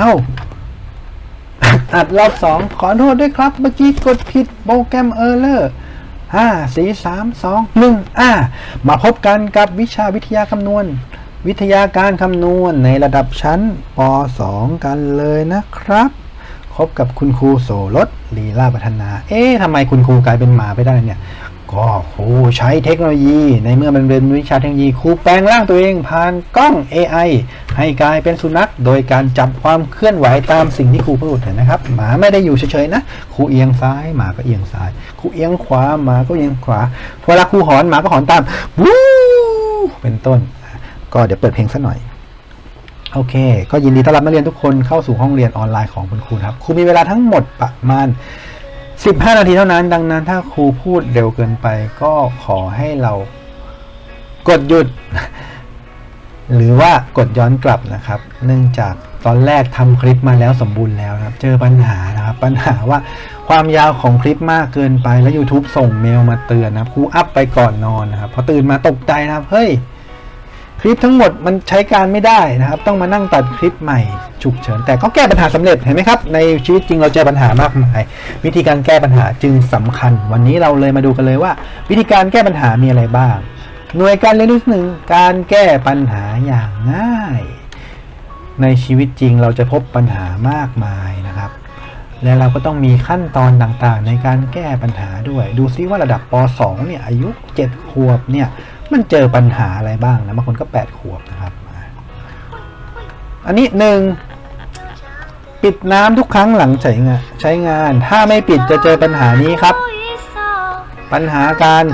เอ้าอัดรอบสองขอโทษด้วยครับ เมื่อกี้กดผิดโปรแกรมเออร์เลอร์ห้าสี่สามสองหนึ่งอ่ามาพบกันกับวิชาวิทยาคำนวณ วิทยาการคำนวณในระดับชั้นป .2 กันเลยนะครับพบกับคุณครูโสรสลีลาพัฒนา เอ๊ะทำไมคุณครูกลายเป็นหมาไปได้เนี่ย ก็ครูใช้เทคโนโลยี ในเมื่อมันเป็นวิชาเทคโนโลยีครูแปลงร่างตัวเองผ่านกล้อง AI ให้กลายเป็นสุนัข โดยการจับความเคลื่อนไหวตามสิ่งที่ครูพูดเห็นนะครับ หมาไม่ได้อยู่เฉยๆนะครูเอียงซ้ายหมาก็เอียงซ้ายครูเอียงขวาหมาก็เอียงขวาเวลาครูหอนหมาก็หอนตามวู้เป็นต้น ก็เดี๋ยวเปิดเพลงสักหน่อยโอเค ก็ยินดีต้อนรับนักเรียนทุกคนเข้าสู่ห้องเรียนออนไลน์ของคุณครูครับ ครูมีเวลาทั้งหมดประมาณ 15 นาทีเท่านั้น ดังนั้นถ้าครูพูดเร็วเกินไปก็ขอให้เรากดหยุด หรือว่ากดย้อนกลับนะครับ เนื่องจากตอนแรกทำคลิปมาแล้วสมบูรณ์แล้วนะครับ เจอปัญหานะครับ ปัญหาว่าความยาวของคลิปมากเกินไปแล้ว YouTube ส่งเมลมาเตือนนะครับครูอัพไปก่อนนอนนะครับพอตื่นมาตกใจนะครับเฮ้ยคลิปทั้งหมดมันใช้การไม่ได้นะครับ ต้องมานั่งตัดคลิปใหม่ ฉุกเฉิน แต่ก็แก้ปัญหาสำเร็จเห็นไหมครับ ในชีวิตจริงเราเจอปัญหามากมาย วิธีการแก้ปัญหาจึงสำคัญ วันนี้เราเลยมาดูกันเลยว่า วิธีการแก้ปัญหามีอะไรบ้าง หน่วยการเรียนรู้หนึ่งการแก้ปัญหาอย่างง่าย ในชีวิตจริงเราจะพบปัญหามากมายนะครับ และเราก็ต้องมีขั้นตอนต่างๆ ในการแก้ปัญหาด้วย ดูซิว่าระดับป .2 เนี่ยอายุ 7 ขวบเนี่ยมันเจอปัญหาอะไรบ้างนะบางคนก็ 8 ขวบนะครับ อันนี้หนึ่งปิดน้ำทุกครั้งหลังใช้งานใช้งาน ถ้าไม่ปิดจะเจอปัญหานี้ครับ ปัญหาการ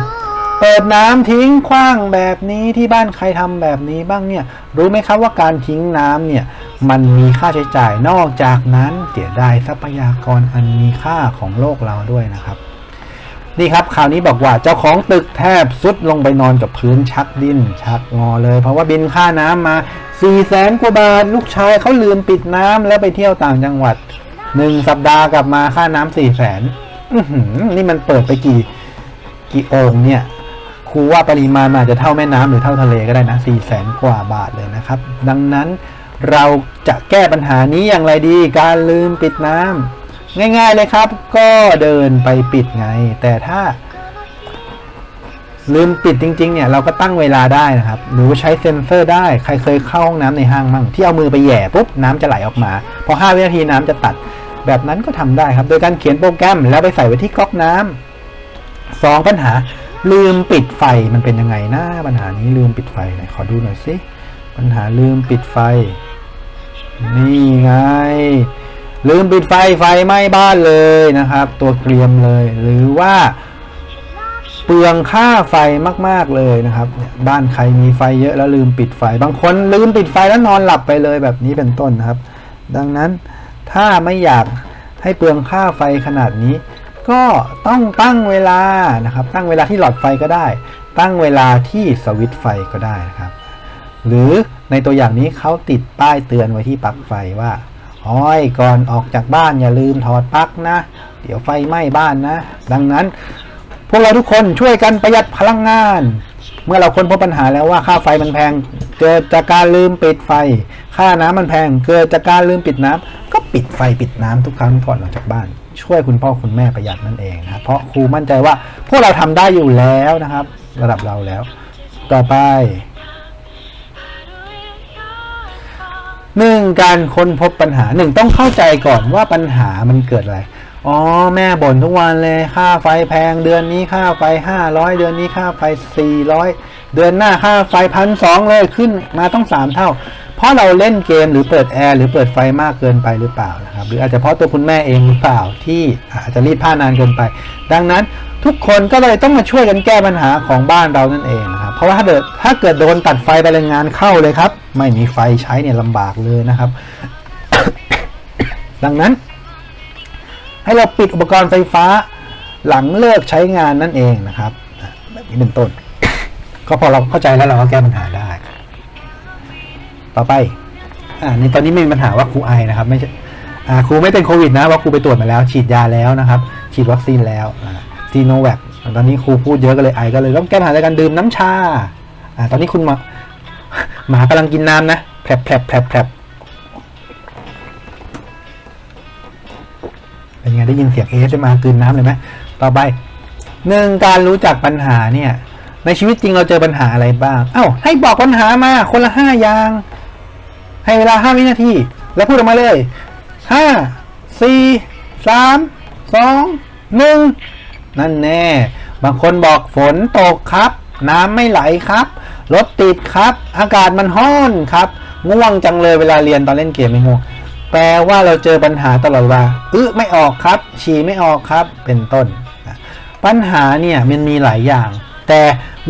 เปิดน้ำทิ้งขว้างแบบนี้ที่บ้านใครทำแบบนี้บ้างเนี่ย รู้ไหมครับว่าการทิ้งน้ำเนี่ย มันมีค่าใช้จ่ายนอกจากนั้นเสียดายทรัพยากรอันมีค่าของโลกเราด้วยนะครับนี่ครับคราวนี้บอกว่าเจ้าของตึกแทบสุดลงไปนอนกับพื้นชักดิ้นชักงอเลย เพราะว่าบินค่าน้ำมา 4ี่แสนกว่าบาทลูกชายเขาลืมปิดน้ำแล้วไปเที่ยวต่างจังหวัดหนึ่งสัปดาห์กลับมาค่าน้ำสี่แสนนี่มันเปิดไปกี่กี่โอ่งเนี่ยครูว่าปริมาณมันอาจจะเท่าแม่น้ำหรือเท่าทะเลก็ได้นะสี่แสนกว่าบาทเลยนะครับ ดังนั้นเราจะแก้ปัญหานี้อย่างไรดีการลืมปิดน้ำง่าย ๆเลยครับ ก็เดินไปปิดไง แต่ถ้า ลืมปิดจริงๆเนี่ยเราก็ตั้งเวลาได้นะครับ หรือว่าใช้เซ็นเซอร์ได้ใครเคยเข้าห้องน้ำในห้างมั่งที่เอามือไปแหย่ปุ๊บน้ำจะไหลออกมา พอ 5 วินาทีน้ำจะตัด แบบนั้นก็ทำได้ครับ โดยการเขียนโปรแกรมแล้วไปใส่ไว้ที่ก๊อกน้ำสองปัญหา ลืมปิดไฟมันเป็นยังไงนะปัญหานี้ลืมปิดไฟไหนขอดูหน่อยสิปัญหาลืมปิดไฟ นี่ไง ลืมปิดไฟไฟไหม้บ้านเลยนะครับ ตัวเกรียมเลยหรือว่า เปลืองค่าไฟมาก ๆ เลยนะครับ บ้านใครมีไฟเยอะแล้วลืมปิดไฟ บางคนลืมปิดไฟแล้วนอนหลับไปเลยแบบนี้เป็นต้นนะครับ ดังนั้นถ้าไม่อยากให้เปลืองค่าไฟขนาดนี้ ก็ต้องตั้งเวลานะครับ ตั้งเวลาที่หลอดไฟก็ได้ ตั้งเวลาที่สวิตไฟก็ได้นะครับ หรือในตัวอย่างนี้เขาติดป้ายเตือนไว้ที่ปลั๊กไฟว่าอ้อยก่อนออกจากบ้านอย่าลืมถอดปลั๊กนะ เดี๋ยวไฟไหม้บ้านนะ ดังนั้น พวกเราทุกคนช่วยกันประหยัดพลังงาน เมื่อเราค้นพบปัญหาแล้วว่าค่าไฟมันแพง เกิดจากการลืมปิดไฟ ค่าน้ำมันแพง เกิดจากการลืมปิดน้ำก็ปิดไฟปิดน้ำทุกครั้งก่อนออกจากบ้าน ช่วยคุณพ่อคุณแม่ประหยัดนั่นเองนะเพราะครูมั่นใจว่าพวกเราทำได้อยู่แล้วนะครับ ระดับเราแล้ว ต่อไปหนึ่งการค้นพบปัญหาหนึ่งต้องเข้าใจก่อนว่าปัญหามันเกิดอะไร อ๋อแม่บ่นทุกวันเลยค่าไฟแพงเดือนนี้ค่าไฟห้าร้อยเดือนนี้ค่าไฟสี่ร้อยเดือนหน้าค่าไฟพันสองเลยขึ้นมาต้องสามเท่า เพราะเราเล่นเกมหรือเปิดแอร์หรือเปิดไฟมากเกินไปหรือเปล่านะครับ หรืออาจจะเพราะตัวคุณแม่เองหรือเปล่าที่อาจจะรีดผ้านานเกินไป ดังนั้นทุกคนก็เลยต้องมาช่วยกันแก้ปัญหาของบ้านเรานั่นเองนะครับ เพราะว่าถ้าเกิดถ้าเกิดโดนตัดไฟไปแรงงานเข้าเลยครับ ไม่มีไฟใช้เนี่ยลำบากเลยนะครับ ดังนั้น ให้เราปิดอุปกรณ์ไฟฟ้า หลังเลิกใช้งานนั่นเองนะครับแบบนี้เป็นต้น ก็พอเราเข้าใจแล้วเราก็แก้ปัญหาได้ ต่อไปอ่าในตอนนี้ไม่มีปัญหาว่าครูไอนะครับไม่ใช่อ่าครูไม่เป็นโควิดนะว่าครูไปตรวจมาแล้ว ฉีดยาแล้วนะครับ ฉีดวัคซีนแล้วซีโนแวคตอนนี้ครูพูดเยอะก็เลยไอก็เลยต้องแก้ปัญหาในการดื่มน้ำชาอ่าตอนนี้คุณหมาหมากำลังกินน้ำนะแผลบแผลบแผลบแผลบ ไงได้ยินเสียงเอสมากลืนน้ำเลยไหมต่อไปหนึ่งการรู้จักปัญหาเนี่ย ในชีวิตจริงเราเจอปัญหาอะไรบ้าง เอ้า ให้บอกปัญหามาคนละห้าอย่าง ให้เวลาห้าวินาที แล้วพูดออกมาเลยห้าสี่สามสองหนึ่งนั่นแน่ บางคนบอกฝนตกครับ น้ำไม่ไหลครับรถติดครับ อากาศมันห้อนครับง่วงจังเลยเวลาเรียนตอนเล่นเกมไม่ง่วง แปลว่าเราเจอปัญหาตลอดเวลาอึะไม่ออกครับฉี่ไม่ออกครับเป็นต้น ปัญหาเนี่ยมันมีหลายอย่าง แต่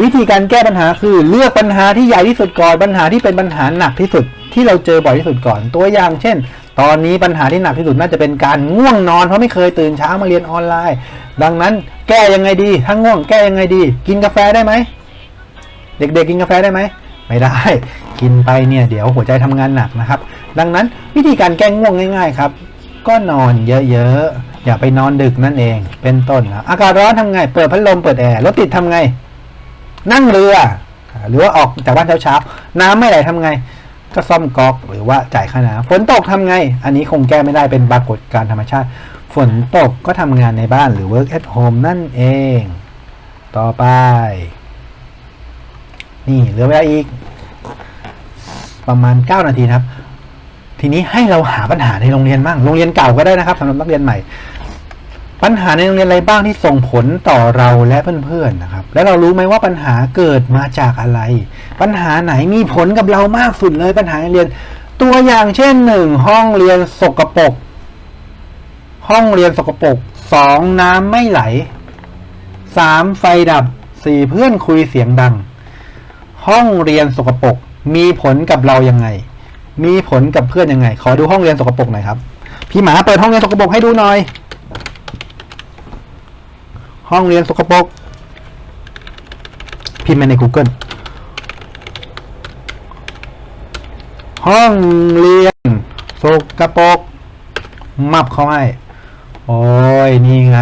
วิธีการแก้ปัญหาคือเลือกปัญหาที่ใหญ่ที่สุดก่อนปัญหาที่เป็นปัญหาหนักที่สุด ที่เราเจอบ่อยที่สุดก่อนตัวอย่าง เช่น ตอนนี้ปัญหาที่หนักที่สุดน่าจะเป็นการง่วงนอนเพราะไม่เคยตื่นเช้ามาเรียนออนไลน์ ดังนั้นแก้ยังไงดีถ้าง่วงแก้ยังไงดี กินกาแฟได้ไหมเด็กๆกินกาแฟได้ไหมไม่ได้ กินไปเนี่ยเดี๋ยวหัวใจทำงานหนักนะครับ ดังนั้นวิธีการแก้ง่วงง่าย ๆ ครับ ก็นอนเยอะๆ อย่าไปนอนดึกนั่นเอง เป็นต้นนะอากาศร้อนทำไง เปิดพัดลมเปิดแอร์รถติดทำไง นั่งเรือ หรือว่าออกจากบ้านเช้าๆน้ำไม่ไหลทำไง ก็ซ่อมก๊อกหรือว่าจ่ายค่าน้ำฝนตกทำไง อันนี้คงแก้ไม่ได้เป็นปรากฏการธรรมชาติ ฝนตกก็ทำงานในบ้านหรือ work at home นั่นเอง ต่อไป นี่เหลือเวลาอีก ประมาณ 9 นาทีนะครับ ทีนี้ให้เราหาปัญหาในโรงเรียนบ้างโรงเรียนเก่าก็ได้นะครับสำหรับนักเรียนใหม่ ปัญหาในโรงเรียนอะไรบ้างที่ส่งผลต่อเราและเพื่อนๆนะครับ แล้วเรารู้ไหมว่าปัญหาเกิดมาจากอะไร ปัญหาไหนมีผลกับเรามากสุดเลยปัญหาในเรียน ตัวอย่างเช่นหนึ่งห้องเรียนสกปรกห้องเรียนสกปรกสองน้ำไม่ไหลสามไฟดับสี่เพื่อนคุยเสียงดัง ห้องเรียนสกปรก มีผลกับเรายังไง มีผลกับเพื่อนยังไง ขอดูห้องเรียนสกปรกหน่อยครับ พี่หมาเปิดห้องเรียนสกปรกให้ดูหน่อย ห้องเรียนสกปรกพิมพ์มาใน Google ห้องเรียนสกปรกมับเขาให้ โอ้ย นี่ไง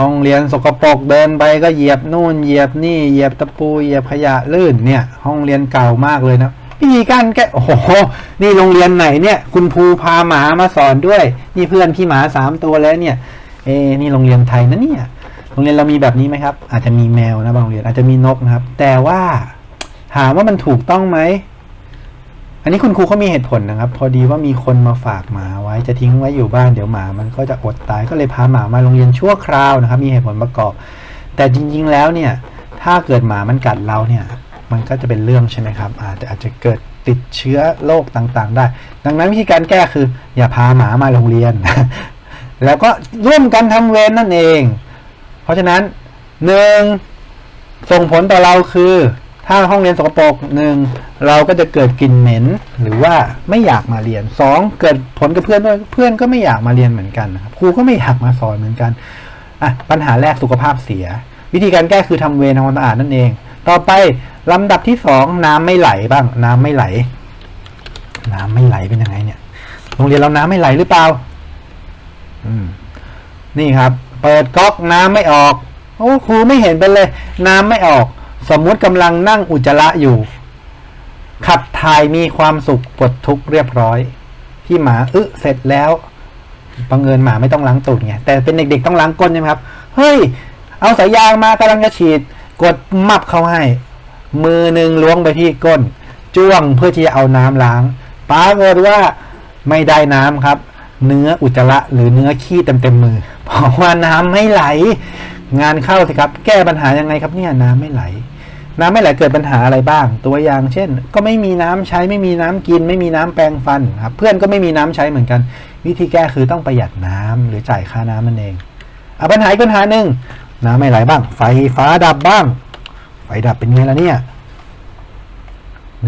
ห้องเรียนสกปรกเดินไปก็เหยียบนู่นเหยียบนี่เหยียบตะปูเหยียบขยะลื่นเนี่ย ห้องเรียนเก่ามากเลยนะวิธีการแก้โอ้โหนี่โรงเรียนไหนเนี่ย คุณครูพาหมามาสอนด้วย นี่เพื่อนพี่หมาสามตัวแล้วเนี่ย เอ้นี่โรงเรียนไทยนะเนี่ยโรงเรียนเรามีแบบนี้ไหมครับ อาจจะมีแมวนะบางโรงเรียนอาจจะมีนกนะครับ แต่ว่าถามว่ามันถูกต้องไหม อันนี้คุณครูเขามีเหตุผลนะครับ พอดีว่ามีคนมาฝากหมาไว้จะทิ้งไว้อยู่บ้านเดี๋ยวหมา มันก็จะอดตายก็เลยพาหมามาโรงเรียนชั่วคราวนะครับ มีเหตุผลประกอบ แต่จริง ๆ แล้วเนี่ย ถ้าเกิดหมามันกัดเราเนี่ย มันก็จะเป็นเรื่องใช่ไหมครับ อาจจะอาจจะเกิดติดเชื้อโรคต่างๆ ได้ ดังนั้นวิธีการแก้คือ อย่าพาหมามาโรงเรียน แล้วก็ร่วมกันทำเวรนั่นเอง เพราะฉะนั้นหนึ่งส่งผลต่อเราคือ ถ้าห้องเรียนสกปรกหนึ่งเราก็จะเกิดกลิ่นเหม็น หรือว่าไม่อยากมาเรียนสองเกิดผลกับเพื่อนด้วยเพื่อนก็ไม่อยากมาเรียนเหมือนกันนะครับครูก็ไม่อยากมาสอนเหมือนกันอะปัญหาแรกสุขภาพเสีย วิธีการแก้คือทำเวรทำความสะอาดนั่นเอง ต่อไปลำดับที่สองน้ำไม่ไหลบ้าง น้ำไม่ไหล น้ำไม่ไหลเป็นยังไงเนี่ยโรงเรียนเราน้ำไม่ไหลหรือเปล่า อืม นี่ครับ เปิดก๊อกน้ำไม่ออก โอ้ครูไม่เห็นเป็นเลย น้ำไม่ออก สมมุติกำลังนั่งอุจจาระอยู่ ขับถ่ายมีความสุขปลดทุกข์เรียบร้อย พี่หมาอึเสร็จแล้วบังเอิญหมาไม่ต้องล้างตูดไงแต่เป็นเด็กๆต้องล้างก้นใช่ไหมครับ เฮ้ย เอาสายยางมากำลังจะฉีด กดมับเข้าให้ มือหนึ่งล้วงไปที่ก้น จ้วงเพื่อที่จะเอาน้ำล้างปรากฏว่าไม่ได้น้ำครับ เนื้ออุจจาระหรือเนื้อขี้เต็มเต็มมือเพราะว่าน้ำไม่ไหล งานเข้าสิครับ แก้ปัญหายังไงครับเนี่ยน้ำไม่ไหล น้ำไม่ไหลเกิดปัญหาอะไรบ้าง ตัวอย่างเช่น ก็ไม่มีน้ำใช้ไม่มีน้ำกิน ไม่มีน้ำแปรงฟันครับเพื่อนก็ไม่มีน้ำใช้เหมือนกัน วิธีแก้คือต้องประหยัดน้ำหรือจ่ายค่าน้ำมันเองอะปัญหาอีกปัญหาหนึ่งน้ำไม่ไหลบ้าง ไฟฟ้าดับบ้าง ไฟดับเป็นไงล่ะเนี่ย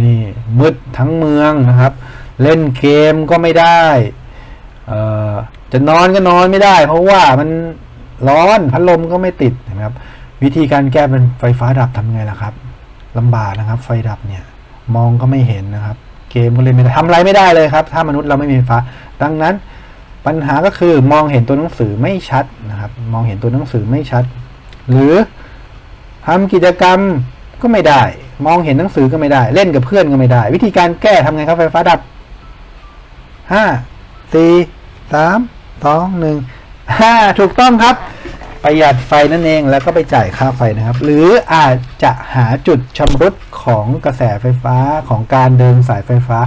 นี่มืดทั้งเมืองนะครับ เล่นเกมก็ไม่ได้เออจะนอนก็นอนไม่ได้ เพราะว่ามันร้อนพัดลมก็ไม่ติดนะครับ วิธีการแก้เป็นไฟฟ้าดับทำไงล่ะครับลำบากนะครับ ไฟดับเนี่ย มองก็ไม่เห็นนะครับ เกมก็เล่นไม่ได้ทำอะไรไม่ได้เลยครับ ถ้ามนุษย์เราไม่มีไฟฟ้า ดังนั้นปัญหาก็คือมองเห็นตัวหนังสือไม่ชัดนะครับ มองเห็นตัวหนังสือไม่ชัด หรือทำกิจกรรมก็ไม่ได้ มองเห็นหนังสือก็ไม่ได้ เล่นกับเพื่อนก็ไม่ได้ วิธีการแก้ทำไงครับไฟฟ้าดับห้าสี่สามสองหนึ่งฮ่าถูกต้องครับ ประหยัดไฟนั่นเองแล้วก็ไปจ่ายค่าไฟนะครับ หรืออาจจะหาจุดชำรุดของกระแสไฟฟ้าของการเดินสายไฟฟ้า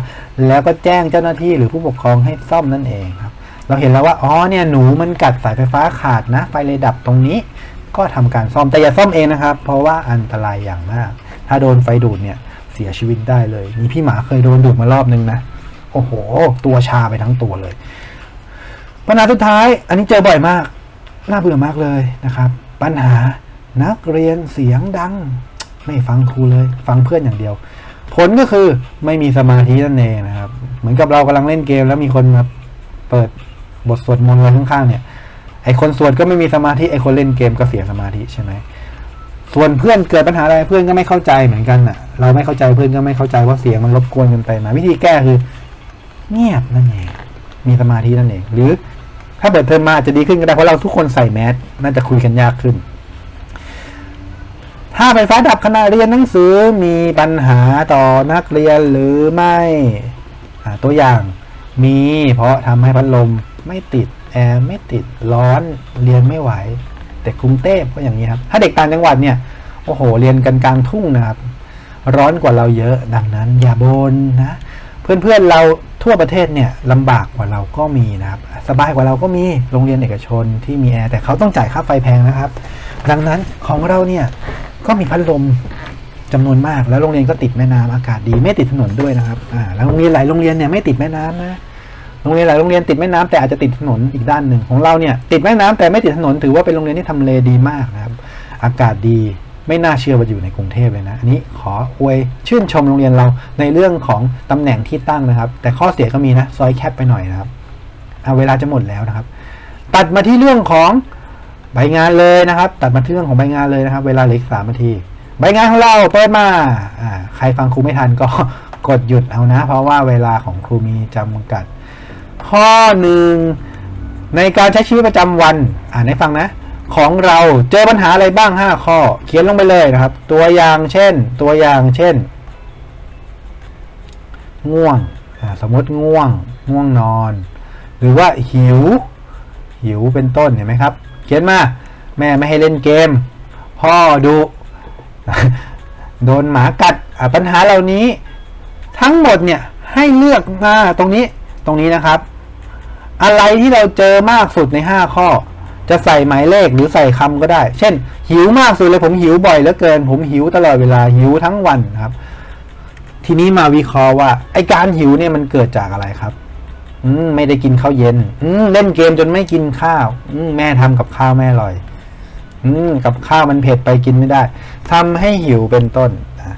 แล้วก็แจ้งเจ้าหน้าที่หรือผู้ปกครองให้ซ่อมนั่นเองครับ เราเห็นแล้วว่าอ๋อเนี่ยหนูมันกัดสายไฟฟ้าขาดนะไฟเลยดับตรงนี้ ก็ทำการซ่อมแต่อย่าซ่อมเองนะครับ เพราะว่าอันตรายอย่างมาก ถ้าโดนไฟดูดเนี่ยเสียชีวิตได้เลยมีพี่หมาเคยโดนดูดมารอบนึงนะโอ้โห ตัวชาไปทั้งตัวเลยปัญหาสุดท้าย อันนี้เจอบ่อยมาก น่าเบื่อมากเลยนะครับ ปัญหานักเรียนเสียงดัง ไม่ฟังครูเลย ฟังเพื่อนอย่างเดียว ผลก็คือไม่มีสมาธินั่นเองนะครับ เหมือนกับเรากำลังเล่นเกม แล้วมีคนมาเปิดบทสวดมนต์ไว้ข้างๆเนี่ยไอคนสวดก็ไม่มีสมาธิไอคนเล่นเกมก็เสียสมาธิใช่ไหมส่วนเพื่อนเกิดปัญหาอะไรเพื่อนก็ไม่เข้าใจเหมือนกันน่ะ เราไม่เข้าใจเพื่อนก็ไม่เข้าใจว่าเสียงมันรบกวนกันไปมา วิธีแก้คือ เงียบนั่นเองมีสมาธินั่นเอง หรือ ถ้าเปิดเทอมมาอาจจะดีขึ้นก็ได้เพราะเราทุกคนใส่แมสน่าจะคุยกันยากขึ้น ถ้าไฟฟ้าดับขณะเรียนหนังสือมีปัญหาต่อนักเรียนหรือไม่ตัวอย่างมีเพราะทำให้พัดลมไม่ติดแอร์ไม่ติดร้อนเรียนไม่ไหว แต่กรุงเทพก็อย่างนี้ครับ ถ้าเด็กต่างจังหวัดเนี่ยโอ้โห เรียนกันกลางทุ่งนะครับ ร้อนกว่าเราเยอะดังนั้น อย่าบนนะ เพื่อนๆเราทั่วประเทศเนี่ยลำบากกว่าเราก็มีนะครับสบายกว่าเราก็มีโรงเรียนเอกชนที่มีแอร์แต่เขาต้องจ่ายค่าไฟแพงนะครับ ดังนั้นของเราเนี่ยก็มีพัดลมจำนวนมาก แล้วโรงเรียนก็ติดแม่น้ำอากาศดีไม่ติดถนนด้วยนะครับอ่าแล้วโรงเรียนหลายโรงเรียนเนี่ยไม่ติดแม่น้ำนะโรงเรียนหลายโรงเรียนติดแม่น้ำแต่อาจจะติดถนนอีกด้านหนึ่งของเราเนี่ยติดแม่น้ำแต่ไม่ติดถนนถือว่าเป็นโรงเรียนที่ทำเลดีมากนะครับ อากาศดี ไม่น่าเชื่อว่าอยู่ในกรุงเทพเลยนะ อันนี้ขออวยชื่นชมโรงเรียนเราในเรื่องของตำแหน่งที่ตั้งนะครับ แต่ข้อเสียก็มีนะ ซอยแคบไปหน่อยนะครับเอาเวลาจะหมดแล้วนะครับ ตัดมาที่เรื่องของใบงานเลยนะครับ ตัดมาที่เรื่องของใบงานเลยนะครับ เวลาเหลือสามนาทีใบงานของเราเปิดมาอ่าใครฟังครูไม่ทันก็กดหยุดเอานะ เพราะว่าเวลาของครูมีจำกัด ข้อหนึ่งในการใช้ชีวิตประจำวัน อ่านให้ฟังนะ ของเราเจอปัญหาอะไรบ้าง 5 ข้อ เขียนลงไปเลยนะครับ ตัวอย่างเช่น ตัวอย่างเช่น ง่วงสมมติง่วง ง่วงนอน หรือว่าหิว หิวเป็นต้นเห็นไหมครับ เขียนมา แม่ไม่ให้เล่นเกม พ่อดุโดนหมากัดปัญหาเหล่านี้ ทั้งหมดเนี่ยให้เลือกมาตรงนี้ตรงนี้นะครับ อะไรที่เราเจอมากสุดใน 5 ข้อ จะใส่หมายเลขหรือใส่คำก็ได้ เช่น หิวมากสุดเลยผมหิวบ่อยเหลือเกิน ผมหิวตลอดเวลาหิวทั้งวันครับ ทีนี้มาวิเคราะห์ว่าไอการหิวเนี่ยมันเกิดจากอะไรครับ อืมไม่ได้กินข้าวเย็น อืมเล่นเกมจนไม่กินข้าวอืมแม่ทำกับข้าวแม่อร่อย อืมกับข้าวมันเผ็ดไปกินไม่ได้ทำให้หิวเป็นต้นนะ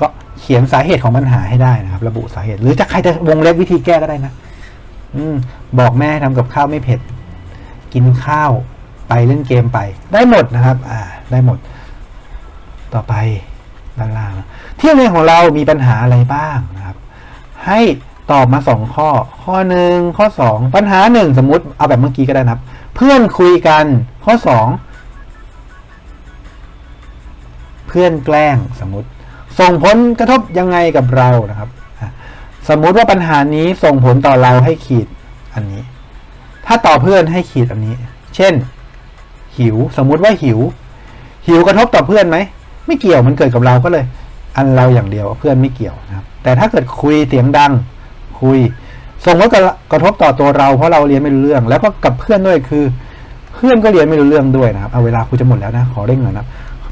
ก็เขียนสาเหตุของปัญหาให้ได้นะครับ ระบุสาเหตุ หรือจะใครจะวงเล็บวิธีแก้ก็ได้นะอืมบอกแม่ทำกับข้าวไม่เผ็ด กินข้าว ไปเล่นเกมไปได้หมดนะครับอ่าได้หมด ต่อไปด้านล่างนะที่โรงเรียนของเรามีปัญหาอะไรบ้างนะครับ ให้ตอบมาสองข้อ ข้อหนึ่งข้อสองปัญหาหนึ่งสมมติเอาแบบเมื่อกี้ก็ได้นะครับ เพื่อนคุยกันข้อสองเพื่อนแกล้งสมมติ ส่งผลกระทบยังไงกับเรานะครับ สมมุติว่าปัญหานี้ส่งผลต่อเราให้ขีดอันนี้ ถ้าต่อเพื่อนให้ขีดอันนี้ เช่น หิว สมมุติว่าหิว หิวกระทบต่อเพื่อนไหมไม่เกี่ยวมันเกิดกับเราก็เลย อันเราอย่างเดียวเพื่อนไม่เกี่ยวนะครับ แต่ถ้าเกิดคุยเสียงดัง คุย ส่งผลกระทบต่อตัวเรา เพราะเราเรียนไม่รู้เรื่อง แล้วก็กับเพื่อนด้วยคือ เพื่อนก็เรียนไม่รู้เรื่องด้วยนะครับเอาเวลาคุยจะหมดแล้วนะขอเร่งหน่อยนะ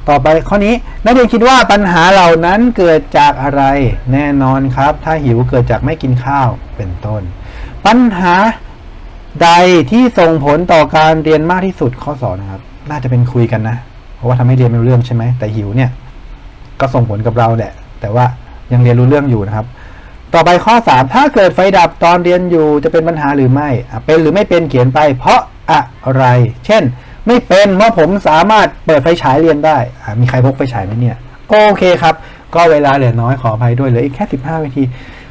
ต่อไปข้อนี้นักเรียนคิดว่าปัญหาเหล่านั้นเกิดจากอะไรแน่นอนครับ ถ้าหิวเกิดจากไม่กินข้าวเป็นต้น ปัญหา ใดที่ส่งผลต่อการเรียนมากที่สุดข้อสองนะครับ น่าจะเป็นคุยกันนะ เพราะว่าทำให้เรียนไม่รู้เรื่องใช่ไหม แต่หิวเนี่ย ก็ส่งผลกับเราแหละ แต่ว่ายังเรียนรู้เรื่องอยู่นะครับ ต่อไปข้อ3ถ้าเกิดไฟดับตอนเรียนอยู่จะเป็นปัญหาหรือไม่ เป็นหรือไม่เป็นเขียนไป เพราะอะไร เช่น ไม่เป็นเพราะผมสามารถเปิดไฟฉายเรียนได้ มีใครพกไฟฉายไหมเนี่ย โอเคครับ ก็เวลาเหลือน้อยขออภัยด้วยเหลืออีกแค่ 15วินาที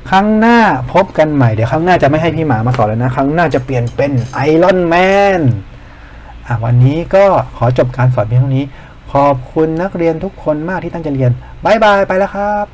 ครั้งหน้าพบกันใหม่ เดี๋ยวครั้งหน้าจะไม่ให้พี่หมามาสอนแล้วนะ ครั้งหน้าจะเปลี่ยนเป็นไอรอนแมนอะวันนี้ก็ขอจบการสอนเพียงเท่านี้ ขอบคุณนักเรียนทุกคนมากที่ตั้งใจเรียนบายบายไปแล้วครับ